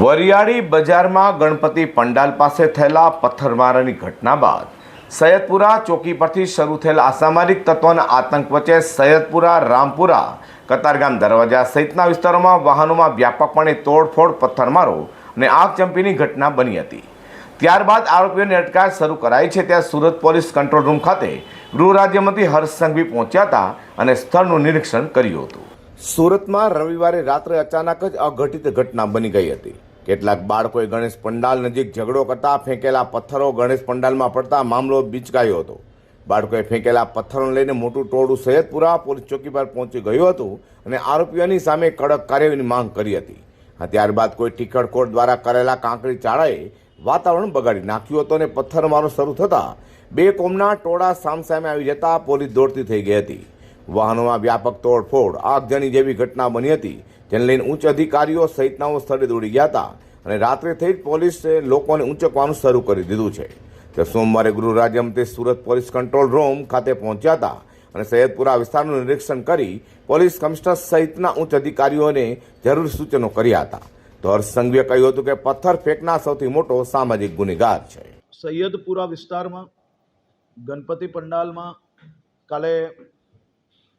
વરિયાળી બજારમાં ગણપતિ પંડાલ પાસે થયેલા પથ્થરમારાની ઘટના બાદ સૈયદપુરા ચોકી પરથી શરૂ થયેલા અસામાજિક તત્વોના આતંક વચ્ચે સૈયદપુરા, રામપુરા, કતારગામ દરવાજા સહિતના વિસ્તારોમાં વાહનોમાં વ્યાપકપણે તોડફોડ, પથ્થરમારો અને આગ ચંપીની ઘટના બની હતી. ત્યારબાદ આરોપીઓની અટકાયત શરૂ કરાઈ છે. ત્યાં સુરત પોલીસ કંટ્રોલ રૂમ ખાતે ગૃહ રાજ્યમંત્રી હર્ષ સંઘવી પહોંચ્યા હતા અને સ્થળનું નિરીક્ષણ કર્યું હતું. સુરતમાં રવિવારે રાત્રે અચાનક જ અઘટિત ઘટના બની ગઈ હતી. કેટલાક બાળકોએ ગણેશ પંડાલ નજીક ઝઘડો કરતા ફેંકેલા પથ્થરો ગણેશ પંડાલમાં પડતા મામલો બીચકાયો હતો. બાળકોએ ફેંકેલા પથ્થરોને લઈને મોટું ટોળું સૈયદપુરા પોલીસ ચોકી પર પહોંચી ગયું હતું અને આરોપીઓની સામે કડક કાર્યવાહીની માંગ કરી હતી. ત્યારબાદ કોઈ ટીખડખોડ દ્વારા કરેલા કાંકરી ચાળાએ વાતાવરણ બગાડી નાખ્યું હતું અને પથ્થરમારો શરૂ થતાં બે કોમના ટોળા સામસામે આવી જતા પોલીસ દોડતી થઈ ગઈ હતી. વાહનોમાં વ્યાપક તોડફોડ, આગજની જેવી ઘટના બની હતી, જેને લઈને ઉચ્ચ અધિકારીઓ સહિતનાઓ સ્થળે દોડી ગયા હતા અને રાત્રે થઈ જ પોલીસે લોકોને ઊંચકવાનું શરૂ કરી દીધું છે. તે સોમવારે ગૃહ રાજ્યમંત્રી સુરત પોલીસ કંટ્રોલ રૂમ ખાતે પહોંચ્યા હતા અને સૈયદપુરા વિસ્તારનું નિરીક્ષણ કરી પોલીસ કમિશનર સહિતના ઉચ્ચ અધિકારીઓને જરૂરી સૂચનો કર્યા હતા. તો હર્ષ સંઘવીએ કહ્યું હતું કે પથ્થર ફેંકનાર સૌથી મોટો સામાજિક ગુનેગાર છે. સૈયદપુરા વિસ્તારમાં ગણપતિ પંડાલમાં કાલે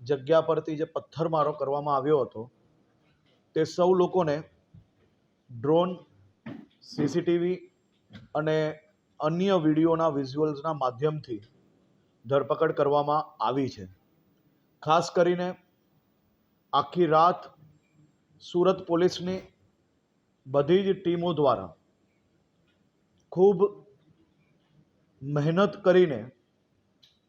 જગ્યા પરથી જે પથ્થરમારો કરવામાં આવ્યો હતો, તે સૌ લોકોને ડ્રોન, સીસીટીવી અને અન્ય વિડીયોના વિઝ્યુઅલ્સના માધ્યમથી ધરપકડ કરવામાં આવી છે. ખાસ કરીને આખી રાત સુરત પોલીસની બધી જ ટીમો દ્વારા ખૂબ મહેનત કરીને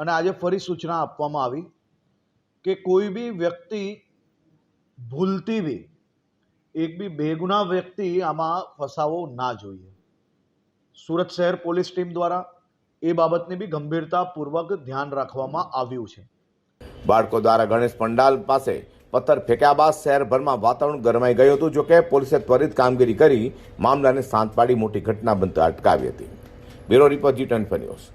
અને આજે ફરી સૂચના આપવામાં આવી કે કોઈ બી વ્યક્તિ ભૂલતી બી, એક બી બેગુના વ્યક્તિ આમાં ફસાવો ના જોઈએ. સુરત શહેર પોલીસ ટીમ દ્વારા એ બાબતની બી ગંભીરતાપૂર્વક ધ્યાન રાખવામાં આવ્યું છે. બાળકો દ્વારા ગણેશ પંડાલ પાસે પથ્થર ફેંક્યા બાદ શહેરભરમાં વાતાવરણ ગરમાઈ ગયું હતું, જોકે પોલીસે ત્વરિત કામગીરી કરી, મામલાને શાંત પાડી મોટી ઘટના બનતા અટકાવી હતી. Bureau report G twenty news.